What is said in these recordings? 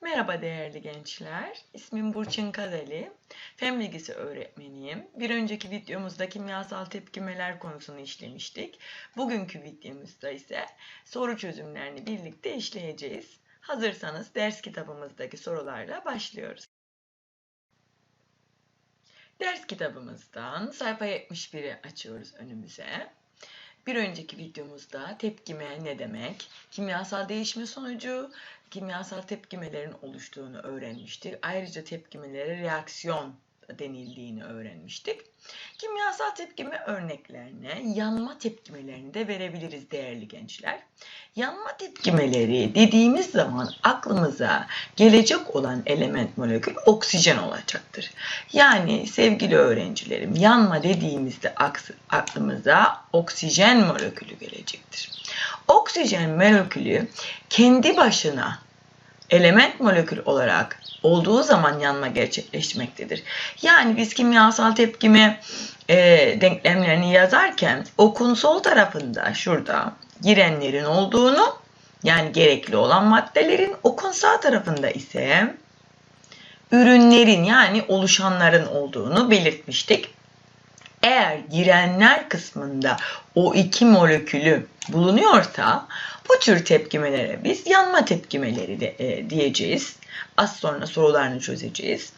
Merhaba değerli gençler. İsmim Burçin Kazali. Fen bilgisi öğretmeniyim. Bir önceki videomuzda kimyasal tepkimeler konusunu işlemiştik. Bugünkü videomuzda ise soru çözümlerini birlikte işleyeceğiz. Hazırsanız ders kitabımızdaki sorularla başlıyoruz. Ders kitabımızdan sayfa 71'i açıyoruz önümüze. Bir önceki videomuzda tepkime ne demek, kimyasal değişme sonucu kimyasal tepkimelerin oluştuğunu öğrenmiştik. Ayrıca tepkimelere reaksiyon denildiğini öğrenmiştik. Kimyasal tepkime örneklerine yanma tepkimelerini de verebiliriz değerli gençler. Yanma tepkimeleri dediğimiz zaman aklımıza gelecek olan element molekül oksijen olacaktır. Yani sevgili öğrencilerim yanma dediğimizde aklımıza oksijen molekülü gelecektir. Oksijen molekülü kendi başına element molekül olarak olduğu zaman yanma gerçekleşmektedir. Yani biz kimyasal tepkime e, denklemlerini yazarken okun sol tarafında şurada girenlerin olduğunu yani gerekli olan maddelerin okun sağ tarafında ise ürünlerin yani oluşanların olduğunu belirtmiştik. Eğer girenler kısmında o iki molekülü bulunuyorsa bu tür tepkimelere biz yanma tepkimeleri de e, diyeceğiz. Az sonra sorularını çözeceğiz.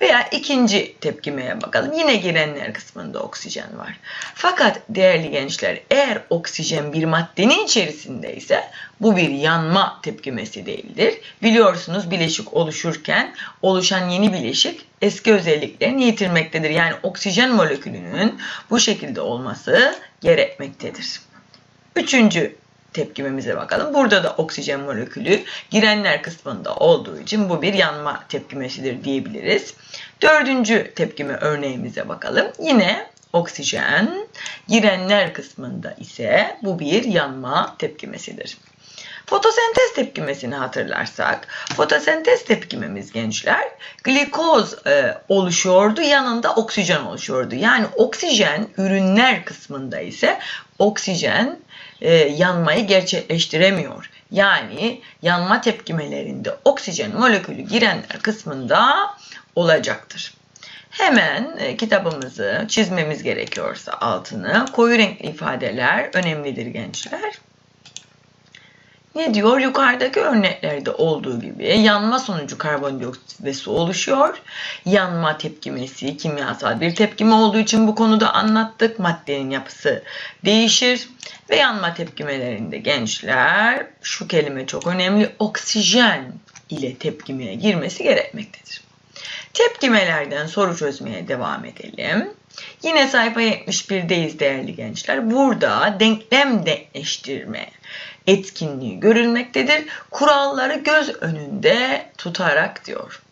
Veya ikinci tepkimeye bakalım. Yine girenler kısmında oksijen var. Fakat değerli gençler eğer oksijen bir maddenin içerisinde ise bu bir yanma tepkimesi değildir. Biliyorsunuz bileşik oluşurken oluşan yeni bileşik eski özelliklerini yitirmektedir. Yani oksijen molekülünün bu şekilde olması gerekmektedir. Üçüncü tepkimemize bakalım. Burada da oksijen molekülü girenler kısmında olduğu için bu bir yanma tepkimesidir diyebiliriz. Dördüncü tepkime örneğimize bakalım. Yine oksijen girenler kısmında ise bu bir yanma tepkimesidir. Fotosentez tepkimesini hatırlarsak, fotosentez tepkimemiz gençler glikoz e, oluşuyordu, yanında oksijen oluşuyordu. Yani oksijen ürünler kısmında ise oksijen e, yanmayı gerçekleştiremiyor. Yani yanma tepkimelerinde oksijen molekülü girenler kısmında olacaktır. Hemen e, kitabımızı çizmemiz gerekiyorsa altını koyu renkli ifadeler önemlidir gençler. Ne diyor? Yukarıdaki örneklerde olduğu gibi yanma sonucu karbondioksit ve su oluşuyor. Yanma tepkimesi kimyasal bir tepkime olduğu için bu konuda anlattık. Maddenin yapısı değişir. Ve yanma tepkimelerinde gençler şu kelime çok önemli. Oksijen ile tepkimeye girmesi gerekmektedir. Tepkimelerden soru çözmeye devam edelim. Yine sayfa 71'deyiz değerli gençler. Burada denklem denkleştirme etkinliği görülmektedir. Kuralları göz önünde tutarak diyor.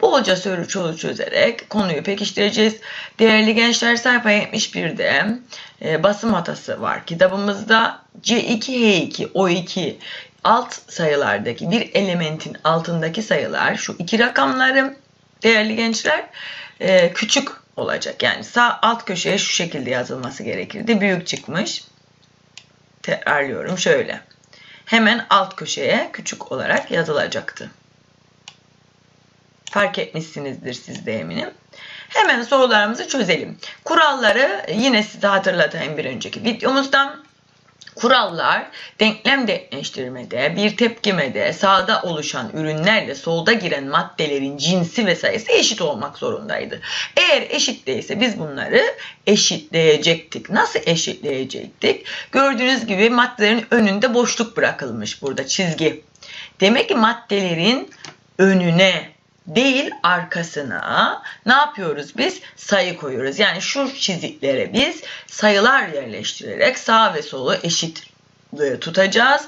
Bolca soru çolu çözerek konuyu pekiştireceğiz. Değerli gençler sayfa 71'de e, basım hatası var kitabımızda. C2H2 O2 alt sayılardaki bir elementin altındaki sayılar şu iki rakamları değerli gençler e, küçük olacak. Yani sağ alt köşeye şu şekilde yazılması gerekirdi. Büyük çıkmış. Tekrarlıyorum şöyle. Hemen alt köşeye küçük olarak yazılacaktı. Fark etmişsinizdir siz de eminim. Hemen sorularımızı çözelim. Kuralları yine size hatırlatayım bir önceki videomuzdan. Kurallar denklem denkleştirmede, bir tepkimede sağda oluşan ürünlerle solda giren maddelerin cinsi ve sayısı eşit olmak zorundaydı. Eğer eşit değilse biz bunları eşitleyecektik. Nasıl eşitleyecektik? Gördüğünüz gibi maddelerin önünde boşluk bırakılmış burada çizgi. Demek ki maddelerin önüne değil arkasına ne yapıyoruz biz? Sayı koyuyoruz. Yani şu çiziklere biz sayılar yerleştirerek sağ ve solu eşit tutacağız.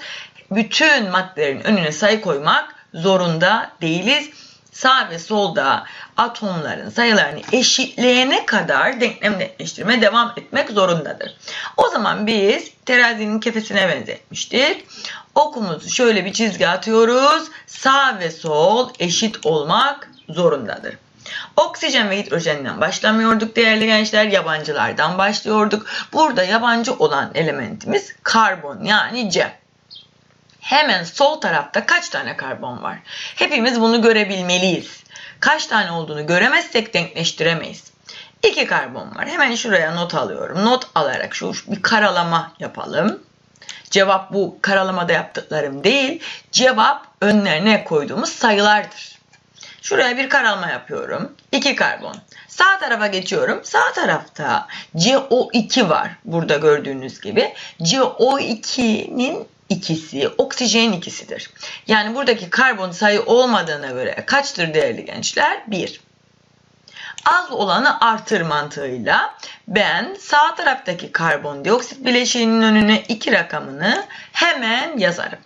Bütün maddelerin önüne sayı koymak zorunda değiliz. Sağ ve solda atomların sayılarını eşitleyene kadar denklem denkleştirme devam etmek zorundadır. O zaman biz terazinin kefesine benzetmiştik. Okumuzu şöyle bir çizgi atıyoruz. Sağ ve sol eşit olmak zorundadır. Oksijen ve hidrojenden başlamıyorduk değerli gençler. Yabancılardan başlıyorduk. Burada yabancı olan elementimiz karbon yani C. Hemen sol tarafta kaç tane karbon var? Hepimiz bunu görebilmeliyiz. Kaç tane olduğunu göremezsek denkleştiremeyiz. İki karbon var. Hemen şuraya not alıyorum. Not alarak şu bir karalama yapalım. Cevap bu karalamada yaptıklarım değil. Cevap önlerine koyduğumuz sayılardır. Şuraya bir karalama yapıyorum. 2 karbon. Sağ tarafa geçiyorum. Sağ tarafta CO2 var. Burada gördüğünüz gibi. CO2'nin ikisi, oksijenin ikisidir. Yani buradaki karbon sayı olmadığına göre kaçtır değerli gençler? 1 az olanı artır mantığıyla ben sağ taraftaki karbondioksit bileşiğinin önüne 2 rakamını hemen yazarım.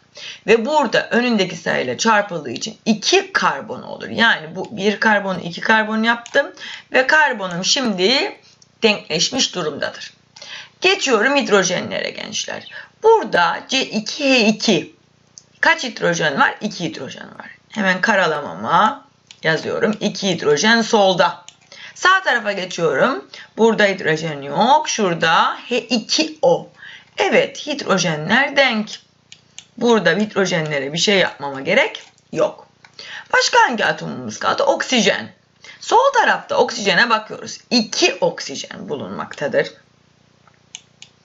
Ve burada önündeki sayıyla çarpıldığı için 2 karbon olur. Yani bu 1 karbon 2 karbon yaptım ve karbonum şimdi denkleşmiş durumdadır. Geçiyorum hidrojenlere gençler. Burada C2H2 kaç hidrojen var? 2 hidrojen var. Hemen karalamama yazıyorum. 2 hidrojen solda. Sağ tarafa geçiyorum. Burada hidrojen yok. Şurada H2O. Evet hidrojenler denk. Burada hidrojenlere bir şey yapmama gerek yok. Başka hangi atomumuz kaldı? Oksijen. Sol tarafta oksijene bakıyoruz. 2 oksijen bulunmaktadır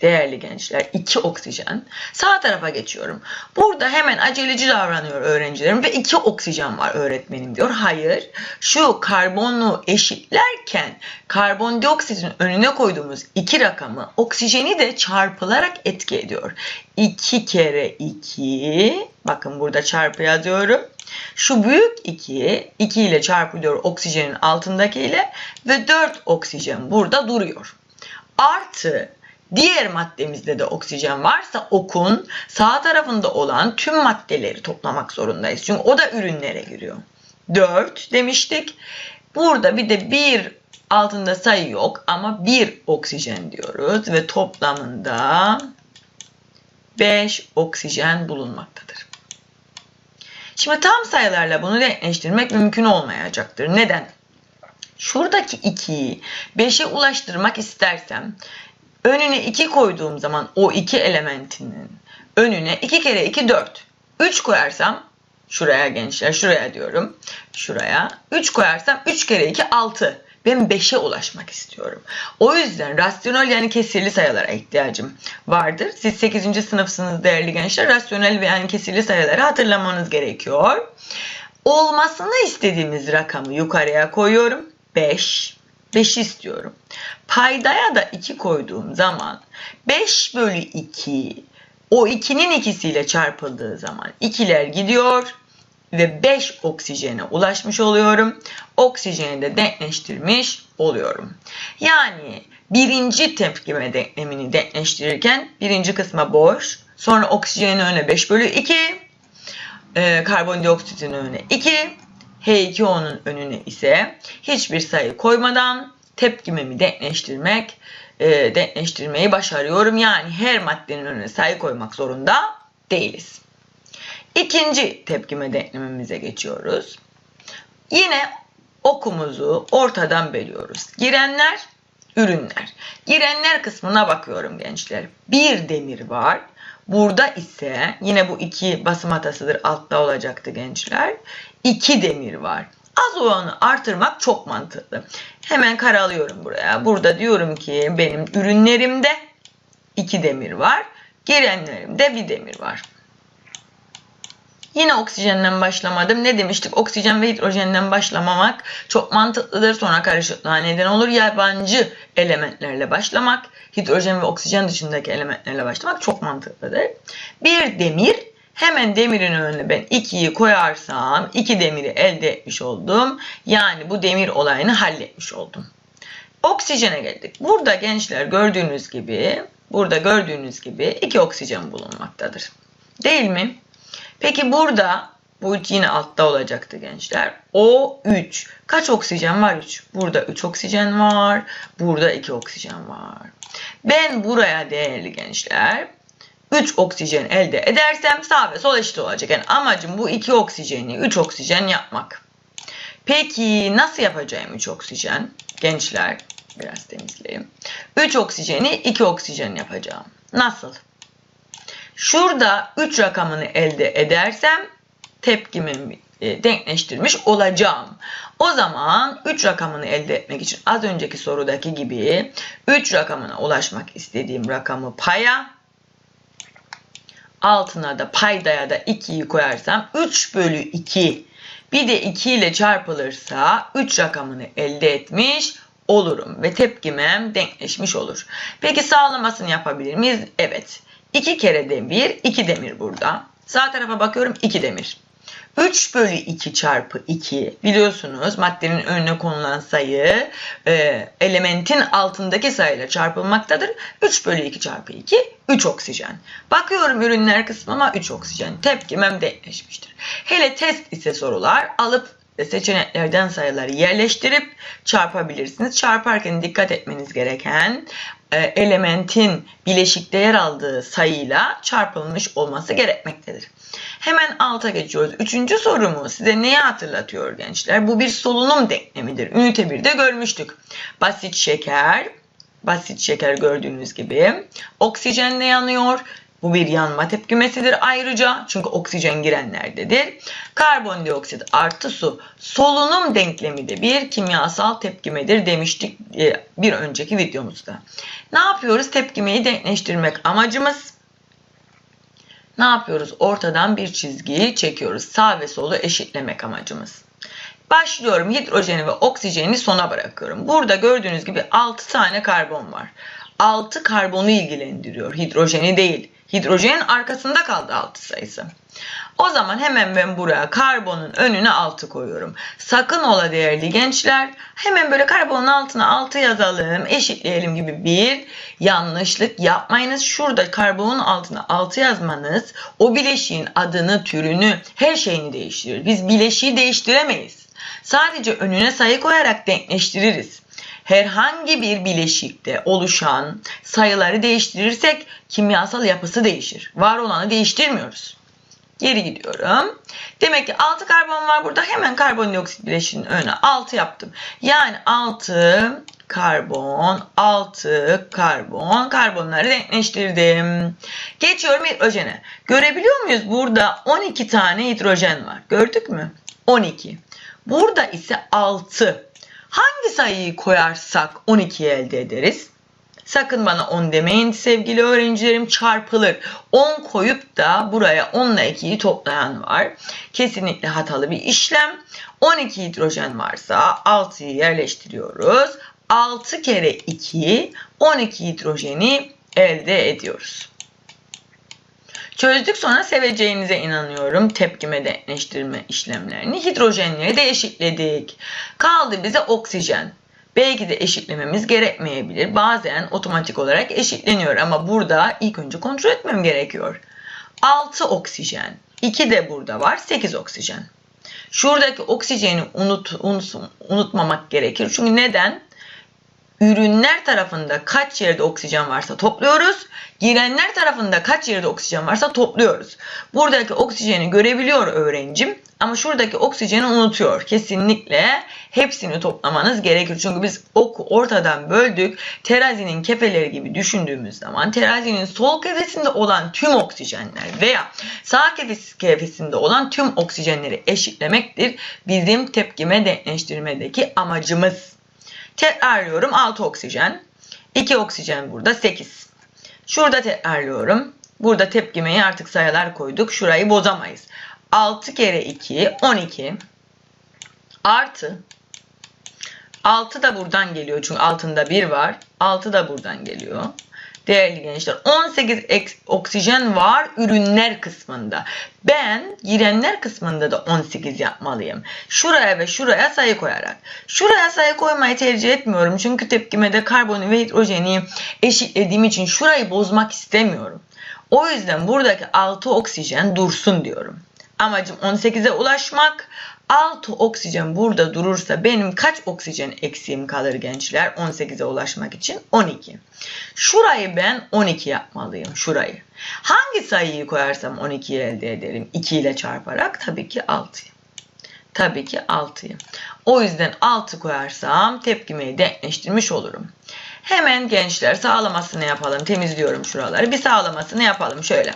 değerli gençler 2 oksijen. Sağ tarafa geçiyorum. Burada hemen aceleci davranıyor öğrencilerim ve 2 oksijen var öğretmenim diyor. Hayır. Şu karbonu eşitlerken karbondioksitin önüne koyduğumuz 2 rakamı oksijeni de çarpılarak etki ediyor. 2 kere 2 bakın burada çarpı yazıyorum. Şu büyük 2, 2 ile çarpılıyor oksijenin altındakiyle ve 4 oksijen burada duruyor. Artı Diğer maddemizde de oksijen varsa okun sağ tarafında olan tüm maddeleri toplamak zorundayız. Çünkü o da ürünlere giriyor. 4 demiştik. Burada bir de bir altında sayı yok ama bir oksijen diyoruz ve toplamında 5 oksijen bulunmaktadır. Şimdi tam sayılarla bunu denkleştirmek mümkün olmayacaktır. Neden? Şuradaki 2'yi 5'e ulaştırmak istersem önüne 2 koyduğum zaman o iki elementinin önüne 2 kere 2 4. 3 koyarsam şuraya gençler şuraya diyorum. Şuraya 3 koyarsam 3 kere 2 6. Ben 5'e ulaşmak istiyorum. O yüzden rasyonel yani kesirli sayılara ihtiyacım vardır. Siz 8. sınıfsınız değerli gençler. Rasyonel yani kesirli sayıları hatırlamanız gerekiyor. Olmasını istediğimiz rakamı yukarıya koyuyorum. 5. 5 istiyorum. Paydaya da 2 koyduğum zaman 5 bölü 2 o 2'nin ikisiyle çarpıldığı zaman 2'ler gidiyor ve 5 oksijene ulaşmış oluyorum. Oksijeni de denkleştirmiş oluyorum. Yani birinci tepkime denklemini denkleştirirken birinci kısma boş, sonra oksijenin önüne 5 bölü 2, e, karbondioksitin önüne 2, H2O'nun önüne ise hiçbir sayı koymadan tepkimemi denkleştirmek, e, denkleştirmeyi başarıyorum. Yani her maddenin önüne sayı koymak zorunda değiliz. İkinci tepkime denklemimize geçiyoruz. Yine okumuzu ortadan bölüyoruz. Girenler, ürünler. Girenler kısmına bakıyorum gençler. Bir demir var. Burada ise yine bu iki basım hatasıdır altta olacaktı gençler. İki demir var. Az olanı artırmak çok mantıklı. Hemen karalıyorum buraya. Burada diyorum ki benim ürünlerimde iki demir var. Gelenlerimde bir demir var. Yine oksijenden başlamadım. Ne demiştik? Oksijen ve hidrojenden başlamamak çok mantıklıdır. Sonra karışıklığa neden olur. Yabancı elementlerle başlamak, hidrojen ve oksijen dışındaki elementlerle başlamak çok mantıklıdır. Bir demir Hemen demirin önüne ben 2'yi koyarsam 2 demiri elde etmiş oldum. Yani bu demir olayını halletmiş oldum. Oksijene geldik. Burada gençler gördüğünüz gibi burada gördüğünüz gibi 2 oksijen bulunmaktadır. Değil mi? Peki burada bu yine altta olacaktı gençler. O 3. Kaç oksijen var? 3. Burada 3 oksijen var. Burada 2 oksijen var. Ben buraya değerli gençler 3 oksijen elde edersem sağ ve sol eşit olacak. Yani amacım bu 2 oksijeni 3 oksijen yapmak. Peki nasıl yapacağım 3 oksijen? Gençler biraz temizleyeyim. 3 oksijeni 2 oksijen yapacağım. Nasıl? Şurada 3 rakamını elde edersem tepkimi e, denkleştirmiş olacağım. O zaman 3 rakamını elde etmek için az önceki sorudaki gibi 3 rakamına ulaşmak istediğim rakamı paya altına da paydaya da 2'yi koyarsam 3 bölü 2 bir de 2 ile çarpılırsa 3 rakamını elde etmiş olurum ve tepkimem denkleşmiş olur. Peki sağlamasını yapabilir miyiz? Evet. 2 kere demir, 2 demir burada. Sağ tarafa bakıyorum 2 demir. 3 bölü 2 çarpı 2 biliyorsunuz maddenin önüne konulan sayı e, elementin altındaki sayıyla çarpılmaktadır. 3 bölü 2 çarpı 2 3 oksijen. Bakıyorum ürünler kısmıma 3 oksijen. Tepkimem denkleşmiştir. Hele test ise sorular alıp seçeneklerden sayıları yerleştirip çarpabilirsiniz. Çarparken dikkat etmeniz gereken e, elementin bileşikte yer aldığı sayıyla çarpılmış olması gerekmektedir. Hemen alta geçiyoruz. Üçüncü sorumu size neyi hatırlatıyor gençler? Bu bir solunum denklemidir. Ünite 1'de görmüştük. Basit şeker, basit şeker gördüğünüz gibi oksijenle yanıyor. Bu bir yanma tepkimesidir ayrıca çünkü oksijen girenlerdedir. Karbondioksit artı su solunum denklemi de bir kimyasal tepkimedir demiştik e, bir önceki videomuzda. Ne yapıyoruz? Tepkimeyi denkleştirmek amacımız. Ne yapıyoruz? Ortadan bir çizgiyi çekiyoruz. Sağ ve solu eşitlemek amacımız. Başlıyorum. Hidrojeni ve oksijeni sona bırakıyorum. Burada gördüğünüz gibi 6 tane karbon var. 6 karbonu ilgilendiriyor. Hidrojeni değil. Hidrojenin arkasında kaldı 6 sayısı. O zaman hemen ben buraya karbonun önüne 6 koyuyorum. Sakın ola değerli gençler hemen böyle karbonun altına 6 yazalım eşitleyelim gibi bir yanlışlık yapmayınız. Şurada karbonun altına 6 yazmanız o bileşiğin adını, türünü, her şeyini değiştirir. Biz bileşiği değiştiremeyiz. Sadece önüne sayı koyarak denkleştiririz herhangi bir bileşikte oluşan sayıları değiştirirsek kimyasal yapısı değişir. Var olanı değiştirmiyoruz. Geri gidiyorum. Demek ki 6 karbon var burada. Hemen karbondioksit bileşiğinin önüne 6 yaptım. Yani 6 karbon, 6 karbon, karbonları denkleştirdim. Geçiyorum hidrojene. Görebiliyor muyuz? Burada 12 tane hidrojen var. Gördük mü? 12. Burada ise 6. Hangi sayıyı koyarsak 12'yi elde ederiz? Sakın bana 10 demeyin sevgili öğrencilerim çarpılır. 10 koyup da buraya 10 ile 2'yi toplayan var. Kesinlikle hatalı bir işlem. 12 hidrojen varsa 6'yı yerleştiriyoruz. 6 kere 2 12 hidrojeni elde ediyoruz. Çözdük sonra seveceğinize inanıyorum tepkime denkleştirme işlemlerini. Hidrojenleri de eşitledik. Kaldı bize oksijen. Belki de eşitlememiz gerekmeyebilir. Bazen otomatik olarak eşitleniyor ama burada ilk önce kontrol etmem gerekiyor. 6 oksijen. 2 de burada var. 8 oksijen. Şuradaki oksijeni unut, unut, unutmamak gerekir. Çünkü neden? Ürünler tarafında kaç yerde oksijen varsa topluyoruz. Girenler tarafında kaç yerde oksijen varsa topluyoruz. Buradaki oksijeni görebiliyor öğrencim ama şuradaki oksijeni unutuyor. Kesinlikle hepsini toplamanız gerekir. Çünkü biz oku ortadan böldük. Terazinin kefeleri gibi düşündüğümüz zaman terazinin sol kefesinde olan tüm oksijenler veya sağ kefesinde olan tüm oksijenleri eşitlemektir. Bizim tepkime denkleştirmedeki amacımız. Tekrarlıyorum 6 oksijen. 2 oksijen burada 8. Şurada tekrarlıyorum. Burada tepkimeyi artık sayılar koyduk. Şurayı bozamayız. 6 kere 2 12 artı 6 da buradan geliyor çünkü altında 1 var. 6 da buradan geliyor değerli gençler 18 oksijen var ürünler kısmında. Ben girenler kısmında da 18 yapmalıyım. Şuraya ve şuraya sayı koyarak. Şuraya sayı koymayı tercih etmiyorum. Çünkü tepkimede karbonu ve hidrojeni eşitlediğim için şurayı bozmak istemiyorum. O yüzden buradaki 6 oksijen dursun diyorum. Amacım 18'e ulaşmak. 6 oksijen burada durursa benim kaç oksijen eksiğim kalır gençler 18'e ulaşmak için? 12. Şurayı ben 12 yapmalıyım. Şurayı. Hangi sayıyı koyarsam 12'yi elde ederim? 2 ile çarparak tabii ki 6'yı. Tabii ki 6'yı. O yüzden 6 koyarsam tepkimeyi denkleştirmiş olurum. Hemen gençler sağlamasını yapalım. Temizliyorum şuraları. Bir sağlamasını yapalım. Şöyle.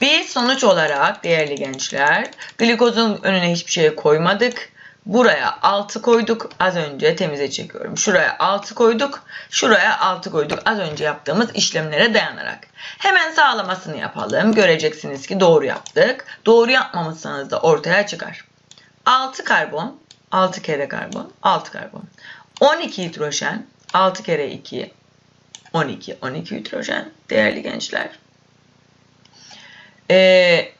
Biz sonuç olarak değerli gençler glikozun önüne hiçbir şey koymadık. Buraya 6 koyduk. Az önce temize çekiyorum. Şuraya 6 koyduk. Şuraya 6 koyduk. Az önce yaptığımız işlemlere dayanarak. Hemen sağlamasını yapalım. Göreceksiniz ki doğru yaptık. Doğru yapmamışsanız da ortaya çıkar. 6 karbon, 6 kere karbon, 6 karbon. 12 hidrojen, 6 kere 2, 12, 12 hidrojen değerli gençler. Ee,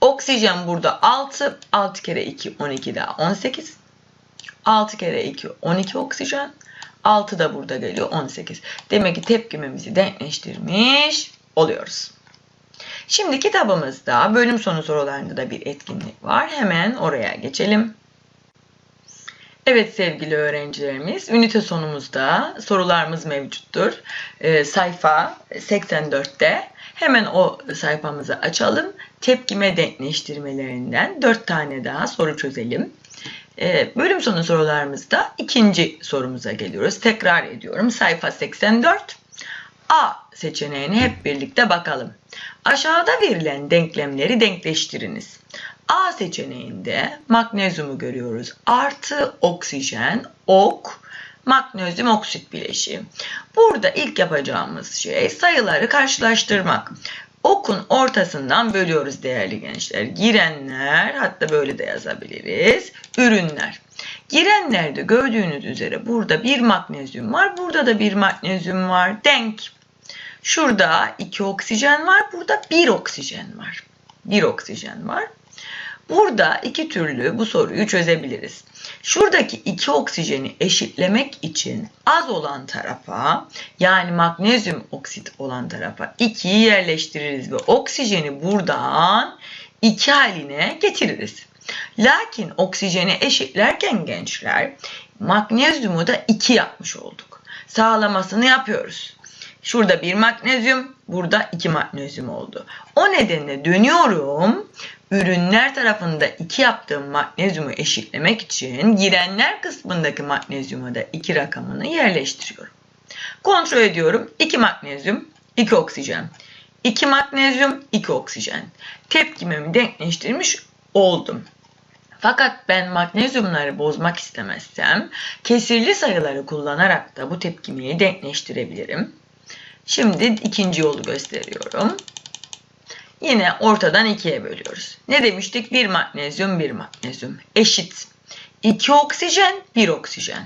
oksijen burada 6, 6 kere 2, 12 daha 18. 6 kere 2, 12 oksijen. 6 da burada geliyor 18. Demek ki tepkimemizi denkleştirmiş oluyoruz. Şimdi kitabımızda bölüm sonu sorularında da bir etkinlik var. Hemen oraya geçelim. Evet sevgili öğrencilerimiz, ünite sonumuzda sorularımız mevcuttur. Ee, sayfa 84'te hemen o sayfamızı açalım. Tepkime denkleştirmelerinden 4 tane daha soru çözelim. Ee, bölüm sonu sorularımızda ikinci sorumuza geliyoruz. Tekrar ediyorum. Sayfa 84. A seçeneğine hep birlikte bakalım. Aşağıda verilen denklemleri denkleştiriniz. A seçeneğinde magnezyumu görüyoruz. Artı oksijen, ok, magnezyum oksit bileşiği. Burada ilk yapacağımız şey sayıları karşılaştırmak. Okun ortasından bölüyoruz değerli gençler. Girenler, hatta böyle de yazabiliriz. Ürünler. Girenlerde gördüğünüz üzere burada bir magnezyum var. Burada da bir magnezyum var. Denk. Şurada iki oksijen var. Burada bir oksijen var. Bir oksijen var. Burada iki türlü bu soruyu çözebiliriz. Şuradaki iki oksijeni eşitlemek için az olan tarafa yani magnezyum oksit olan tarafa 2'yi yerleştiririz ve oksijeni buradan 2 haline getiririz. Lakin oksijeni eşitlerken gençler magnezyumu da 2 yapmış olduk. Sağlamasını yapıyoruz. Şurada bir magnezyum, burada iki magnezyum oldu. O nedenle dönüyorum. Ürünler tarafında 2 yaptığım magnezyumu eşitlemek için girenler kısmındaki magnezyuma da 2 rakamını yerleştiriyorum. Kontrol ediyorum. 2 magnezyum, 2 oksijen. 2 magnezyum, 2 oksijen. Tepkimemi denkleştirmiş oldum. Fakat ben magnezyumları bozmak istemezsem kesirli sayıları kullanarak da bu tepkimeyi denkleştirebilirim. Şimdi ikinci yolu gösteriyorum. Yine ortadan ikiye bölüyoruz. Ne demiştik? Bir magnezyum, bir magnezyum. Eşit. 2 oksijen, 1 oksijen.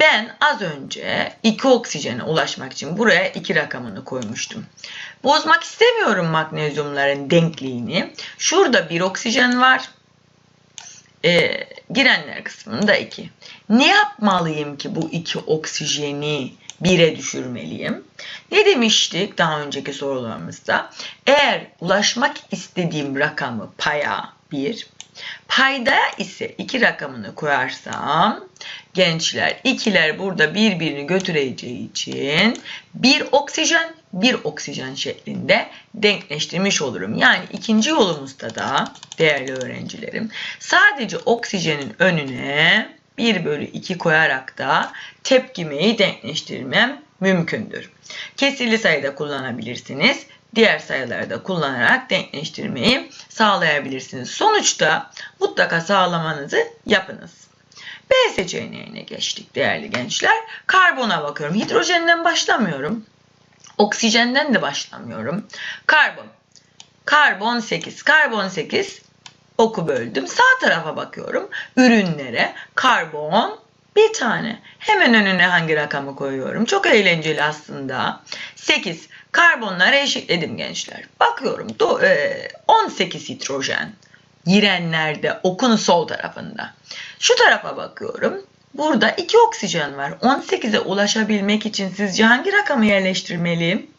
Ben az önce 2 oksijene ulaşmak için buraya 2 rakamını koymuştum. Bozmak istemiyorum magnezyumların denkliğini. Şurada 1 oksijen var. Ee, girenler kısmında 2. Ne yapmalıyım ki bu 2 oksijeni 1'e düşürmeliyim. Ne demiştik daha önceki sorularımızda? Eğer ulaşmak istediğim rakamı paya 1, payda ise 2 rakamını koyarsam gençler ikiler burada birbirini götüreceği için bir oksijen bir oksijen şeklinde denkleştirmiş olurum. Yani ikinci yolumuzda da değerli öğrencilerim sadece oksijenin önüne 1 bölü 2 koyarak da tepkimeyi denkleştirmem mümkündür. Kesirli sayıda kullanabilirsiniz. Diğer sayıları da kullanarak denkleştirmeyi sağlayabilirsiniz. Sonuçta mutlaka sağlamanızı yapınız. B seçeneğine geçtik değerli gençler. Karbona bakıyorum. Hidrojenden başlamıyorum. Oksijenden de başlamıyorum. Karbon. Karbon 8. Karbon 8 oku böldüm. Sağ tarafa bakıyorum. Ürünlere karbon bir tane. Hemen önüne hangi rakamı koyuyorum? Çok eğlenceli aslında. 8. Karbonları eşitledim gençler. Bakıyorum 18 e, hidrojen. Girenlerde okun sol tarafında. Şu tarafa bakıyorum. Burada 2 oksijen var. 18'e ulaşabilmek için sizce hangi rakamı yerleştirmeliyim?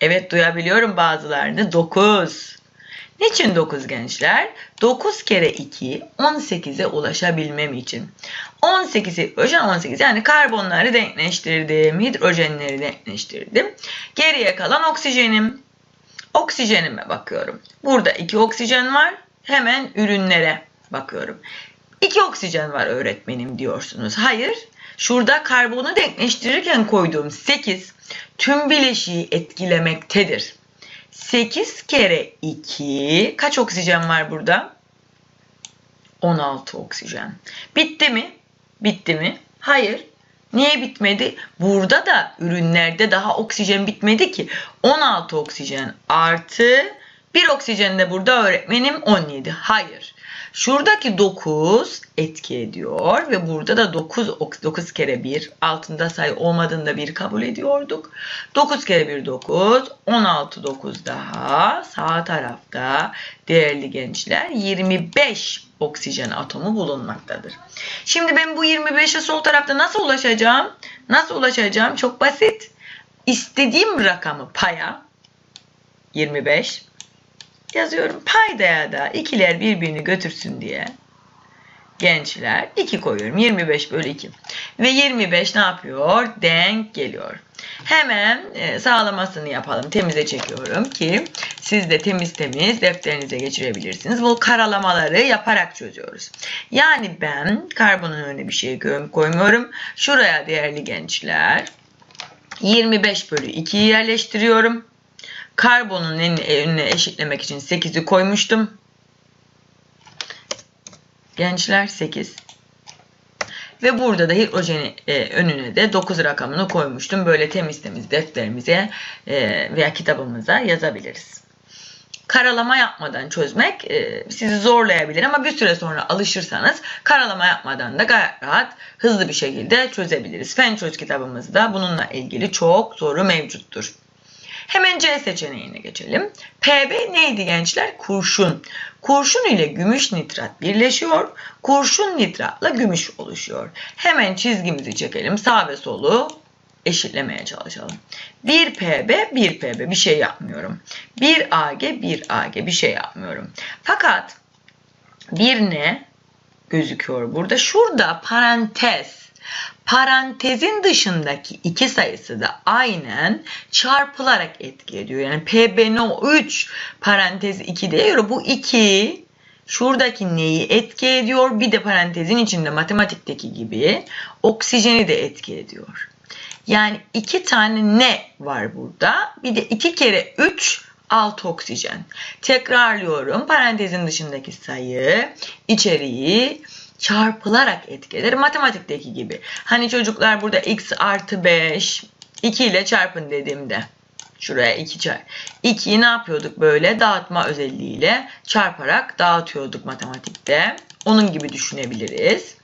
Evet duyabiliyorum bazılarını. 9. Niçin 9 gençler? 9 kere 2 18'e ulaşabilmem için. 18 hidrojen 18 yani karbonları denkleştirdim. Hidrojenleri denkleştirdim. Geriye kalan oksijenim. Oksijenime bakıyorum. Burada 2 oksijen var. Hemen ürünlere bakıyorum. 2 oksijen var öğretmenim diyorsunuz. Hayır. Şurada karbonu denkleştirirken koyduğum 8 tüm bileşiği etkilemektedir. 8 kere 2 kaç oksijen var burada? 16 oksijen. Bitti mi? Bitti mi? Hayır. Niye bitmedi? Burada da ürünlerde daha oksijen bitmedi ki. 16 oksijen artı bir oksijen de burada öğretmenim 17. Hayır. Şuradaki 9 etki ediyor ve burada da 9 9 kere 1 altında sayı olmadığında bir kabul ediyorduk. 9 kere 1 9 16 9 daha sağ tarafta değerli gençler 25 oksijen atomu bulunmaktadır. Şimdi ben bu 25'e sol tarafta nasıl ulaşacağım? Nasıl ulaşacağım? Çok basit. İstediğim rakamı paya 25 yazıyorum. Paydaya da ikiler birbirini götürsün diye gençler 2 koyuyorum. 25 bölü 2. Ve 25 ne yapıyor? Denk geliyor. Hemen e, sağlamasını yapalım. Temize çekiyorum ki siz de temiz temiz defterinize geçirebilirsiniz. Bu karalamaları yaparak çözüyoruz. Yani ben karbonun önüne bir şey koymuyorum. Şuraya değerli gençler 25 bölü 2'yi yerleştiriyorum. Karbonun önüne eşitlemek için 8'i koymuştum. Gençler 8. Ve burada da hidrojeni e, önüne de 9 rakamını koymuştum. Böyle temiz temiz defterimize e, veya kitabımıza yazabiliriz. Karalama yapmadan çözmek e, sizi zorlayabilir ama bir süre sonra alışırsanız karalama yapmadan da gayet rahat hızlı bir şekilde çözebiliriz. Fen çöz kitabımızda bununla ilgili çok soru mevcuttur. Hemen C seçeneğine geçelim. PB neydi gençler? Kurşun. Kurşun ile gümüş nitrat birleşiyor. Kurşun nitratla gümüş oluşuyor. Hemen çizgimizi çekelim. Sağ ve solu eşitlemeye çalışalım. 1 PB, 1 PB bir şey yapmıyorum. 1 AG, 1 AG bir şey yapmıyorum. Fakat bir ne gözüküyor burada? Şurada parantez parantezin dışındaki iki sayısı da aynen çarpılarak etki ediyor. Yani PbNO3 parantez 2 diyor. Bu 2 şuradaki neyi etki ediyor? Bir de parantezin içinde matematikteki gibi oksijeni de etki ediyor. Yani iki tane ne var burada? Bir de iki kere 3 6 oksijen. Tekrarlıyorum. Parantezin dışındaki sayı içeriği çarpılarak etkiler. Matematikteki gibi. Hani çocuklar burada x artı 5 2 ile çarpın dediğimde şuraya 2 çarp. 2'yi ne yapıyorduk böyle dağıtma özelliğiyle çarparak dağıtıyorduk matematikte. Onun gibi düşünebiliriz.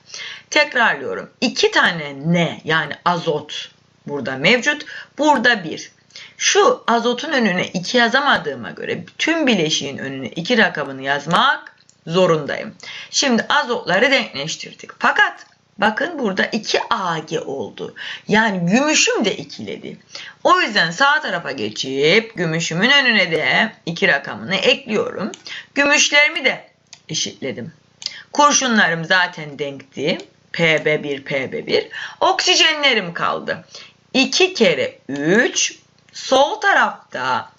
Tekrarlıyorum. 2 tane ne yani azot burada mevcut. Burada 1. Şu azotun önüne 2 yazamadığıma göre tüm bileşiğin önüne 2 rakamını yazmak zorundayım. Şimdi azotları denkleştirdik. Fakat bakın burada 2 Ag oldu. Yani gümüşüm de ikiledi. O yüzden sağ tarafa geçip gümüşümün önüne de 2 rakamını ekliyorum. Gümüşlerimi de eşitledim. Kurşunlarım zaten denkti. PB1, PB1. Oksijenlerim kaldı. 2 kere 3 sol tarafta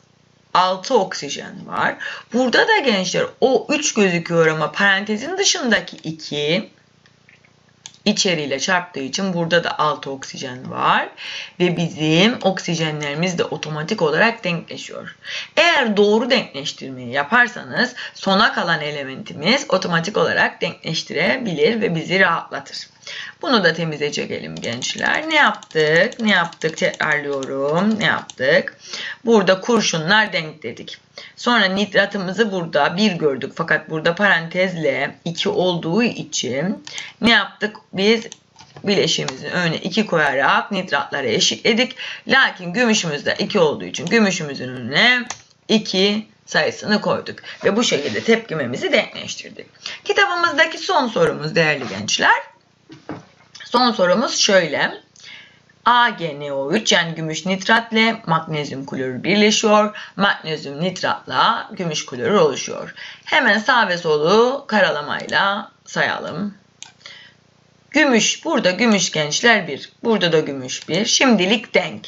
6 oksijen var. Burada da gençler o 3 gözüküyor ama parantezin dışındaki 2 içeriyle çarptığı için burada da 6 oksijen var ve bizim oksijenlerimiz de otomatik olarak denkleşiyor. Eğer doğru denkleştirmeyi yaparsanız sona kalan elementimiz otomatik olarak denkleştirebilir ve bizi rahatlatır. Bunu da temize çekelim gençler. Ne yaptık? Ne yaptık? Tekrarlıyorum. Ne yaptık? Burada kurşunlar denk dedik. Sonra nitratımızı burada 1 gördük. Fakat burada parantezle 2 olduğu için ne yaptık? Biz bileşiğimizin önüne 2 koyarak nitratları eşitledik. Lakin gümüşümüzde 2 olduğu için gümüşümüzün önüne 2 sayısını koyduk. Ve bu şekilde tepkimemizi denkleştirdik. Kitabımızdaki son sorumuz değerli gençler. Son sorumuz şöyle. AgNO3 yani gümüş nitratla magnezyum klorür birleşiyor. Magnezyum nitratla gümüş klorür oluşuyor. Hemen sağ ve solu karalamayla sayalım. Gümüş, burada gümüş gençler 1. Burada da gümüş 1. Şimdilik denk.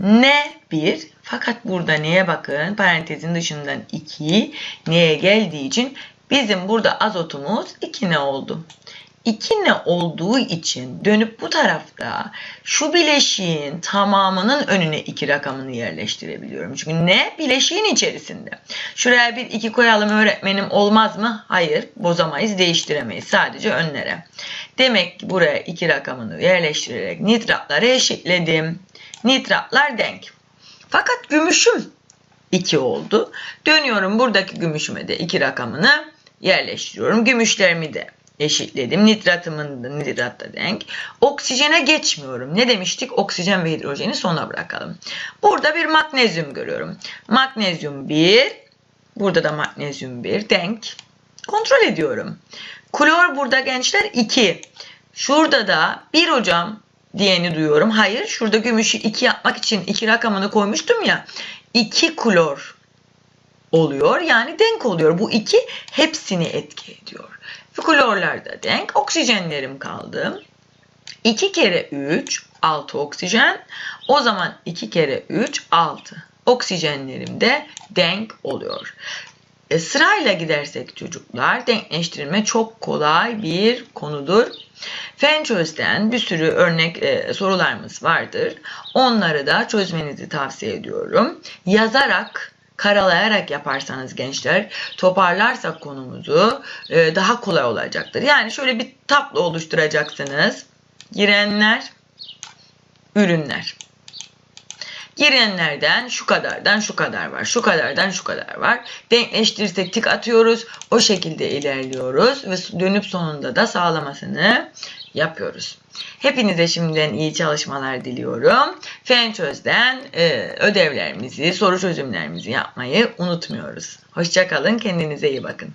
Ne 1? Fakat burada neye bakın? Parantezin dışından 2 neye geldiği için bizim burada azotumuz 2 ne oldu? 2 ne olduğu için dönüp bu tarafta şu bileşiğin tamamının önüne 2 rakamını yerleştirebiliyorum. Çünkü ne? Bileşiğin içerisinde. Şuraya bir 2 koyalım öğretmenim olmaz mı? Hayır. Bozamayız, değiştiremeyiz. Sadece önlere. Demek ki buraya 2 rakamını yerleştirerek nitratları eşitledim. Nitratlar denk. Fakat gümüşüm 2 oldu. Dönüyorum buradaki gümüşüme de 2 rakamını yerleştiriyorum. Gümüşlerimi de eşitledim. Nitratımın nitrat da denk. Oksijene geçmiyorum. Ne demiştik? Oksijen ve hidrojeni sona bırakalım. Burada bir magnezyum görüyorum. Magnezyum 1. Burada da magnezyum 1 denk. Kontrol ediyorum. Klor burada gençler 2. Şurada da 1 hocam diyeni duyuyorum. Hayır şurada gümüşü 2 yapmak için 2 rakamını koymuştum ya. 2 klor oluyor. Yani denk oluyor. Bu iki hepsini etki ediyor. Klorlar da denk. Oksijenlerim kaldı. 2 kere 3 6 oksijen. O zaman 2 kere 3 6. Oksijenlerim de denk oluyor. E, sırayla gidersek çocuklar denkleştirme çok kolay bir konudur. Fen çözden bir sürü örnek e, sorularımız vardır. Onları da çözmenizi tavsiye ediyorum. Yazarak karalayarak yaparsanız gençler toparlarsak konumuzu e, daha kolay olacaktır. Yani şöyle bir tablo oluşturacaksınız. Girenler, ürünler. Girenlerden şu kadardan şu kadar var. Şu kadardan şu kadar var. Denkleştirirsek tik atıyoruz. O şekilde ilerliyoruz ve dönüp sonunda da sağlamasını yapıyoruz. Hepinize şimdiden iyi çalışmalar diliyorum. Fen çözden e, ödevlerimizi, soru çözümlerimizi yapmayı unutmuyoruz. Hoşçakalın, kendinize iyi bakın.